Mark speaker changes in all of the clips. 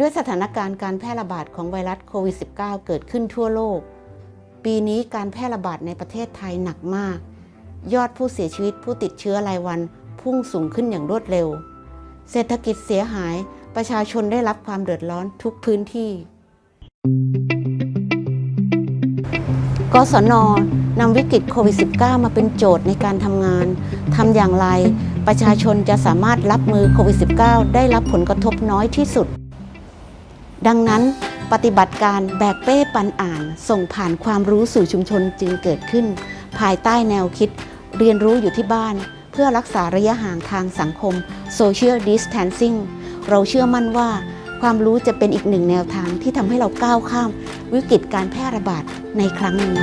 Speaker 1: ด้วยสถานการณ์การแพร่ระบาดของไวรัสโควิด -19 เกิดขึ้นทั่วโลก ปีนี้การแพร่ระบาดในประเทศไทยหนักมาก ยอดผู้เสียชีวิตผู้ติดเชื้อรายวันพุ่งสูงขึ้นอย่างรวดเร็ว เศรษฐกิจเสียหายประชาชนได้รับความเดือดร้อนทุกพื้นที่ กศนนำวิกฤตโควิด -19 มาเป็นโจทย์ในการทำงาน ทำอย่างไร ประชาชนจะสามารถรับมือโควิด -19 ได้รับผลกระทบน้อยที่สุด ดังนั้นปฏิบัติการแบกเป้ปันอ่าน ส่งผ่านความรู้สู่ชุมชนจึงเกิดขึ้น ภายใต้แนวคิด เรียนรู้อยู่ที่บ้าน เพื่อรักษาระยะห่างทางสังคม Social Distancing เราเชื่อมั่นว่า ความรู้จะเป็นอีกหนึ่งแนวทางที่ทำให้เราก้าวข้าม วิกฤตการแพร่ระบาดในครั้งนี้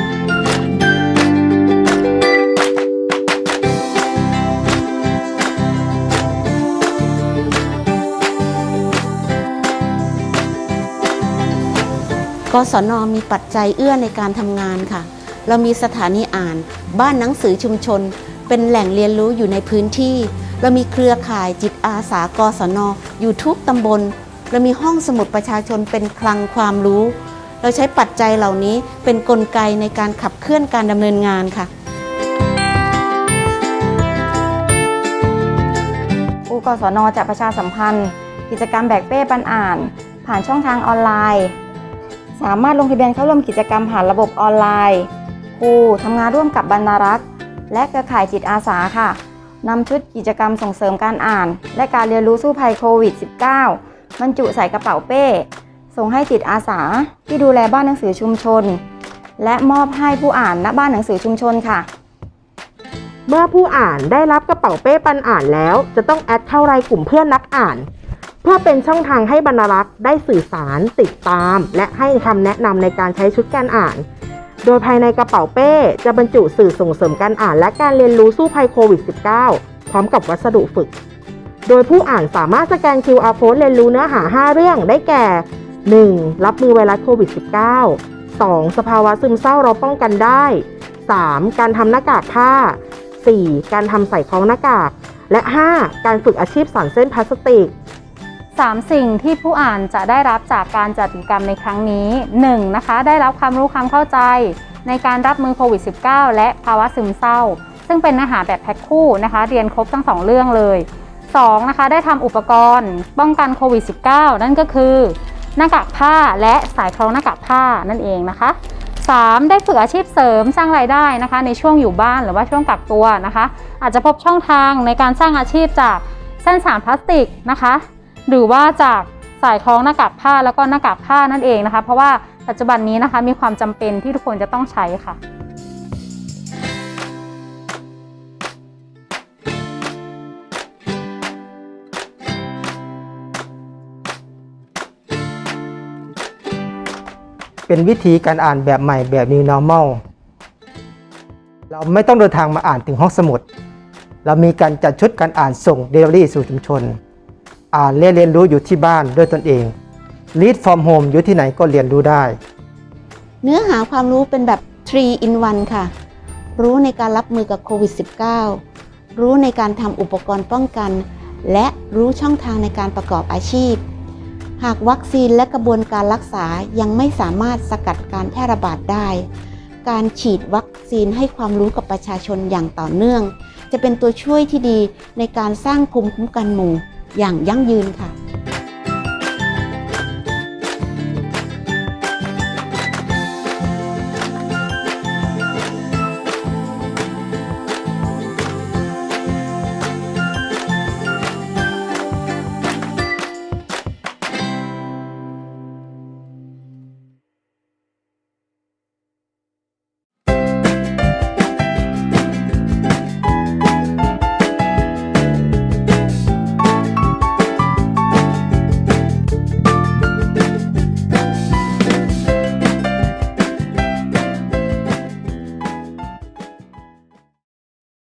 Speaker 1: กศนมีปัจจัยเอื้อในการทำงานค่ะ เรามีสถานีอ่าน บ้านหนังสือชุมชน เป็นแหล่งเรียนรู้อยู่ในพื้นที่ เรามีเครือข่ายจิตอาสากศนอยู่ทุกตำบล เรามีห้องสมุดประชาชนเป็นคลังความรู้ เราใช้ปัจจัยเหล่านี้เป็นนกลไกในการขับเคลื่อนการดำเนินงานค่ะ
Speaker 2: อูกศนจะประชาสัมพันธ์ กิจกรรมแบกเป้ปันอ่าน ผ่านช่องทางออนไลน์ สามารถลงทะเบียนเข้าร่วมกิจกรรมผ่านระบบออนไลน์ ครูทำงานร่วมกับบรรณารักษ์ และเครือข่ายจิตอาสาค่ะนำชุดกิจกรรมส่งเสริมการอ่าน และการเรียนรู้สู้ภัยโควิด -19 บรรจุใส่กระเป๋าเป้ ส่งให้จิตอาสาที่ดูแลบ้านหนังสือชุมชน และมอบให้ผู้อ่านณบ้านหนังสือชุมชนค่ะ
Speaker 3: เมื่อผู้อ่านได้รับกระเป๋าเป้ปันอ่านแล้ว จะต้องแอดเข้ารายกลุ่มเพื่อนนักอ่าน เพื่อเป็นช่องทางให้บรรณารักษ์ได้สื่อสาร ติดตาม และให้คำแนะนำในการใช้ชุดการอ่าน โดยภายในกระเป๋าเป้ จะบรรจุสื่อส่งเสริมการอ่าน และการเรียนรู้สู้ภัยโควิด -19 พร้อมกับวัสดุฝึก โดยผู้อ่านสามารถสแกน QR code เรียนรู้เนื้อหา 5 เรื่องได้แก่ 1. รับมือไวรัสโควิด -19 2. สภาวะซึมเศร้าเราป้องกันได้ 3. การทำหน้ากากผ้า 4. การทำใส่คล้องหน้ากาก และ 5. การฝึกอาชีพสานเส้นพลาสติก
Speaker 2: 3 สิ่งที่ผู้อ่านจะได้รับจากการจัดกิจกรรมในครั้งนี้ 1. นะคะ ได้รับความรู้ความเข้าใจ ในการรับมือโควิด -19 และภาวะซึมเศร้า ซึ่งเป็นเนื้อหาแบบแพ็คคู่นะคะ เรียนครบทั้ง 2 เรื่องเลย 2. นะคะ ได้ทำอุปกรณ์ ป้องกันโควิด -19 นั่นก็คือ หน้ากากผ้าและสายคล้องหน้ากากผ้านั่นเองนะคะ 3. ได้ฝึกอาชีพเสริมสร้างรายได้นะคะ ในช่วงอยู่บ้านหรือว่าช่วงกักตัวนะคะ อาจจะพบช่องทางในการสร้างอาชีพจากเส้นสารพลาสติกนะคะ หรือว่าจากสายคล้องหน้ากากผ้าแล้วก็หน้ากากผ้านั่นเองนะคะ เพราะว่าปัจจุบันนี้นะคะมีความจำเป็นที่ทุกคนจะต้องใช้ค่ะ
Speaker 4: เป็นวิธีการอ่านแบบใหม่แบบ New Normal เราไม่ต้องเดินทางมาอ่านถึงห้องสมุด เรามีการจัดชุดการอ่านส่ง Delivery สู่ชุมชน อ่านและเรียนรู้อยู่ที่บ้านด้วยตนเอง Read from home อยู่ที่ไหนก็เรียนรู้ได้
Speaker 1: เนื้อหาความรู้เป็นแบบ 3 in 1 ค่ะ รู้ในการรับมือกับโควิด -19 รู้ในการทำอุปกรณ์ป้องกัน และรู้ช่องทางในการประกอบอาชีพ หากวัคซีนและกระบวนการรักษายังไม่สามารถสกัดการแพร่ระบาดได้ การฉีดวัคซีนให้ความรู้กับประชาชนอย่างต่อเนื่อง จะเป็นตัวช่วยที่ดีในการสร้างภูมิคุ้มกันหมู่ อย่างยั่งยืนค่ะ